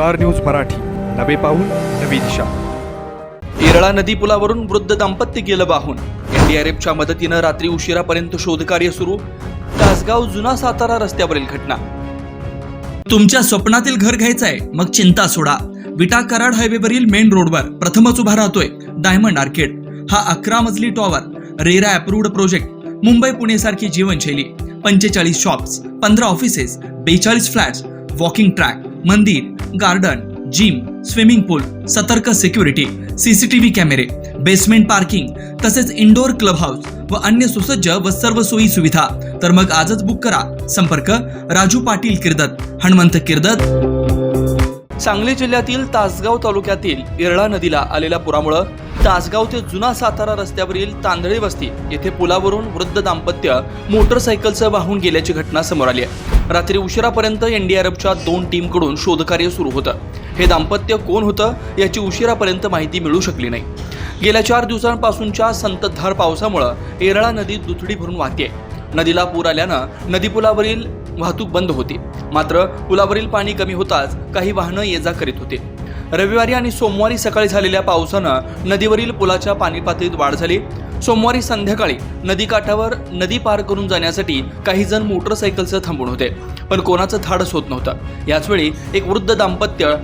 Star news Marathi. नवे पाऊल नवी दिशा. येरळा नदी पुलावरून वृद्ध दाम्पत्य गेलं वाहून. एनडीआरएफच्या मदतीनं रात्री उशिरापर्यंत शोधकार्य सुरू. तासगाव जुना सातारा रस्त्यावरील घटना. तुमच्या स्वप्नातील घर घ्यायचंय मग चिंता सोडा. विटा कराड हायवेवरील मेन रोडवर प्रथमच उभा राहतोय डायमंड आर्केड. हा अकरा मजली tower RERA approved project Mumbai Pune सारखी जीवनशैली. पंचेचाळीस शॉप्स पंधरा ऑफिसेस बेचाळीस फ्लॅट्स वॉकिंग ट्रॅक मंदिर गार्डन जिम स्विमिंग पूल सतर्क सिक्युरिटी सीसीटीव्ही कॅमेरे बेसमेंट पार्किंग तसेच इंडोर क्लब हाऊस व अन्य सुसज्ज व सर्व सोयी सुविधा. तर मग आजच बुक करा. संपर्क राजू पाटील किर्दत हनुमंत किर्दत. सांगली जिल्ह्यातील तासगाव तालुक्यातील येरळा नदीला आलेल्या पुरामुळं तासगाव ते जुना सातारा रस्त्यावरील तांदळी वस्ती येथे पुलावरून वृद्ध दाम्पत्य मोटरसायकलसह वाहून गेल्याची घटना समोर आली आहे. रात्री उशिरापर्यंत एनडीआरएफच्या दोन टीमकडून शोधकार्य सुरू होतं. हे दाम्पत्य कोण होतं याची उशिरापर्यंत माहिती मिळू शकली नाही. गेल्या चार दिवसांपासूनच्या संततधार पावसामुळं येरळा नदी दुथडी भरून वाहते नदीला पूर आल्यानं नदीपुलावरील वाहतूक बंद होती. मात्र पुलावरील पाणी कमी होताच काही वाहनं ये जा करीत होते. रविवारी आणि सोमवारी सकाळी झालेल्या पावसानं नदीवरील पुलाच्या पाणी पातळीत वाढ झाली. सोमवारी संध्याकाळी नदीकाठावर नदी पार करून जाण्यासाठी काही जण मोटरसायकलचं थांबून होते पण कोणाचं धाडस होत नव्हतं. याचवेळी एक वृद्ध दाम्पत्य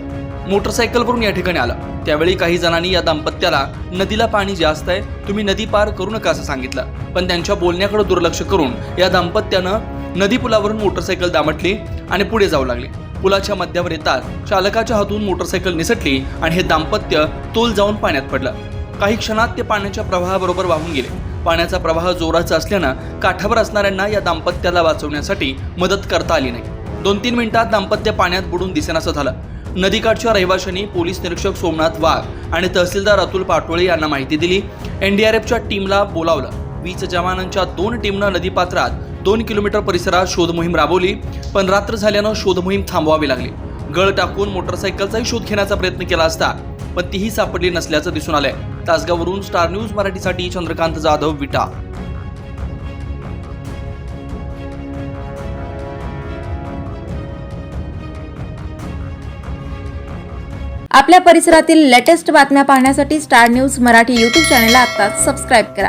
मोटरसायकलवरून या ठिकाणी आलं. त्यावेळी काही जणांनी या दाम्पत्याला नदीला पाणी जास्त आहे तुम्ही नदी पार करू नका असं सांगितलं. पण त्यांच्या बोलण्याकडे दुर्लक्ष करून या दाम्पत्यानं नदी पुलावरून मोटरसायकल दामटली आणि पुढे जाऊ लागली. पुलाच्या मध्यावर येतात चालकाच्या हातून मोटरसायकल निसटली आणि हे दाम्पत्य तोल जाऊन पाण्यात पडलं. काही क्षणात ते पाण्याच्या प्रवाहाबरोबर वाहून गेले. पाण्याचा प्रवाह जोराचा असल्यानं काठावर असणाऱ्यांना या दाम्पत्याला वाचवण्यासाठी मदत करता आली नाही. दोन तीन मिनिटात दाम्पत्य पाण्यात बुडून दिसेनासं झालं. नदीकाठच्या रहिवाशांनी पोलीस निरीक्षक सोमनाथ वाघ आणि तहसीलदार अतुल पाटोळे यांना माहिती दिली. एनडीआरएफच्या टीमला बोलावलं. वीस जवानांच्या दोन टीमनं नदीपात्रात दोन किलोमीटर परिसरात शोध मोहीम राबवली पण रात्र झाल्यानं शोध मोहीम थांबवावी लागली. गळ टाकून मोटरसायकलचाही शोध घेण्याचा प्रयत्न केला असता पण तीही सापडली नसल्याचं दिसून आलंय. तासगावरून स्टार न्यूज मराठीसाठी चंद्रकांत जाधव विटा. आपल्या परिसरातील लेटेस्ट बातम्या पाहण्यासाठी स्टार न्यूज मराठी यूट्यूब चॅनलला आता सबस्क्राईब करा.